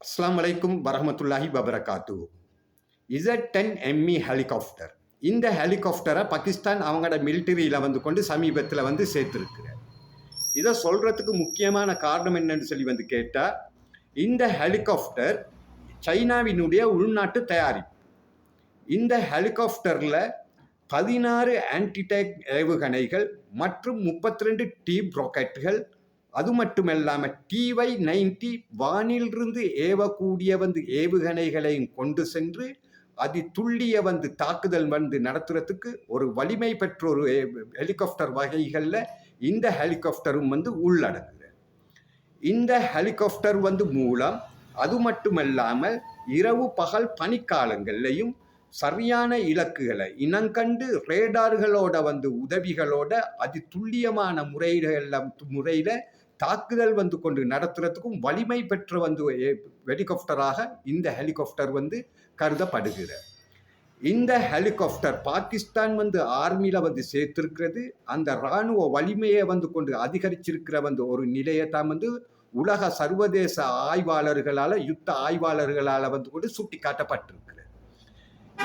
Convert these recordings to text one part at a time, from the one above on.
அஸ்லாம் வலைக்கும் வரமத்துல்லாஹி வபரகாத்து இசட் டென் எம்இ ஹெலிகாப்டர் இந்த ஹெலிகாப்டரை பாகிஸ்தான் அவங்களோட மிலிட்டரியில் வந்து கொண்டு சமீபத்தில் வந்து சேர்த்துருக்குறார். இதை சொல்கிறதுக்கு முக்கியமான காரணம் என்னன்னு சொல்லி வந்து கேட்டால் இந்த ஹெலிகாப்டர் சைனாவினுடைய உள்நாட்டு தயாரிப்பு. இந்த ஹெலிகாப்டரில் பதினாறு ஆன்டிடேக் ஏவுகணைகள் மற்றும் முப்பத்தி ரெண்டு டீப் ராக்கெட்டுகள் அது மட்டுமல்லாமல் டிவை நைன்டி வானிலிருந்து ஏவக்கூடிய வந்து ஏவுகணைகளையும் கொண்டு சென்று அதி துள்ளிய வந்து தாக்குதல் வந்து நடத்துறதுக்கு ஒரு வலிமை பெற்ற ஒரு ஹெலிகாப்டர் வகைகளில் இந்த ஹெலிகாப்டரும் வந்து உள்ளடங்குது. இந்த ஹெலிகாப்டர் வந்து மூலம் அது மட்டுமல்லாமல் இரவு பகல் பனிக்காலங்கள்லையும் சரியான இலக்குகளை இனங்கண்டு ரேடார்களோட வந்து உதவிகளோட அதி துல்லியமான முறையில முறையில் தாக்குதல் வந்து கொண்டு நடத்துறதுக்கும் வலிமை பெற்ற வந்து ஹெலிகாப்டராக இந்த ஹெலிகாப்டர் வந்து கருதப்படுகிற இந்த ஹெலிகாப்டர் பாகிஸ்தான் வந்து ஆர்மியில் வந்து சேர்த்திருக்கிறது. அந்த இராணுவ வலிமையை வந்து கொண்டு அதிகரிச்சிருக்கிற வந்து ஒரு நிலையை தான் வந்து உலக சர்வதேச ஆய்வாளர்களால் யுத்த ஆய்வாளர்களால் வந்து கொண்டு சுட்டி காட்டப்பட்டிருக்கிறது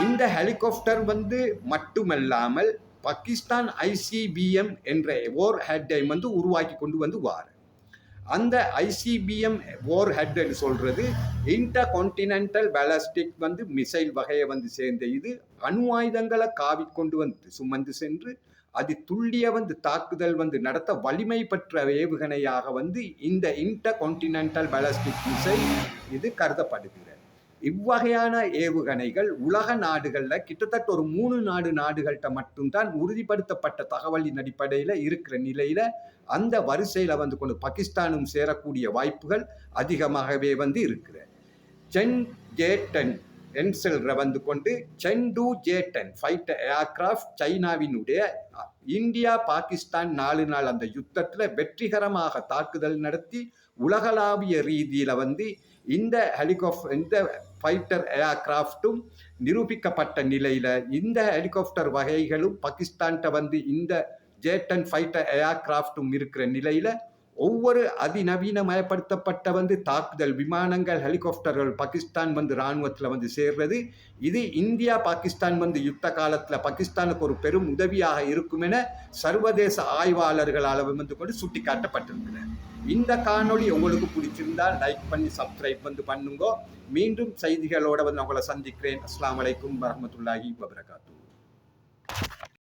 இந்த ஹெலிகாப்டர் வந்து மட்டுமல்லாமல் பாகிஸ்தான் ஐசிபிஎம் என்ற ஓர் ஹெட்டை வந்து உருவாக்கி கொண்டு வந்து வார். அந்த ஐசிபிஎம் ஓர் ஹெட்னு சொல்கிறது இன்டர் கான்டினென்டல் பேலஸ்டிக் வந்து மிசைல் வகையை வந்து சேர்ந்த இது அணு ஆயுதங்களை காவி கொண்டு வந்து சுமந்து சென்று அது துல்லிய வந்து தாக்குதல் வந்து நடத்த வலிமை பெற்ற ஏவுகணையாக வந்து இந்த இன்டர் கான்டினென்டல் பேலஸ்டிக் மிசைல் இது கருதப்படுகிறது. இவ்வகையான ஏவுகணைகள் உலக நாடுகளில் கிட்டத்தட்ட ஒரு மூணு நாடு நாடுகள்கிட்ட மட்டும்தான் உறுதிப்படுத்தப்பட்ட தகவலின் அடிப்படையில் இருக்கிற நிலையில் அந்த வரிசையில் வந்து கொண்டு பாகிஸ்தானும் சேரக்கூடிய வாய்ப்புகள் அதிகமாகவே வந்து இருக்கிற ஜென் கேட்டன் என்செல்ற வந்து கொண்டு சென்டு ஜேட்டன் ஃபைட்டர் ஏர்கிராஃப்ட் சைனாவினுடைய இந்தியா பாகிஸ்தான் நாலு நாள் அந்த யுத்தத்தில் வெற்றிகரமாக தாக்குதல் நடத்தி உலகளாவிய ரீதியில் வந்து இந்த ஹெலிகாப்டர் இந்த ஃபைட்டர் ஏர்கிராஃப்டும் நிரூபிக்கப்பட்ட நிலையில் இந்த ஹெலிகாப்டர் வகைகளும் பாகிஸ்தான்கிட்ட வந்து இந்த ஜேட்டன் ஃபைட்டர் ஏர்கிராஃப்டும் இருக்கிற நிலையில் ஒவ்வொரு அதிநவீனமயப்படுத்தப்பட்ட வந்து தாக்குதல் விமானங்கள் ஹெலிகாப்டர்கள் பாகிஸ்தான் வந்து இராணுவத்தில் வந்து சேர்றது. இது இந்தியா பாகிஸ்தான் வந்து யுத்த காலத்தில் பாகிஸ்தானுக்கு ஒரு பெரும் உதவியாக இருக்கும் என சர்வதேச ஆய்வாளர்களால் வந்து கொண்டு சுட்டிக்காட்டப்பட்டிருக்கிறது. இந்த காணொளி உங்களுக்கு பிடிச்சிருந்தால் லைக் பண்ணி சப்ஸ்கிரைப் வந்து பண்ணுங்க. மீண்டும் செய்திகளோட வந்து உங்களை சந்திக்கிறேன். அஸ்லாம் வலைக்கும் வரமத்துல்லாஹி வபரகாத்தூ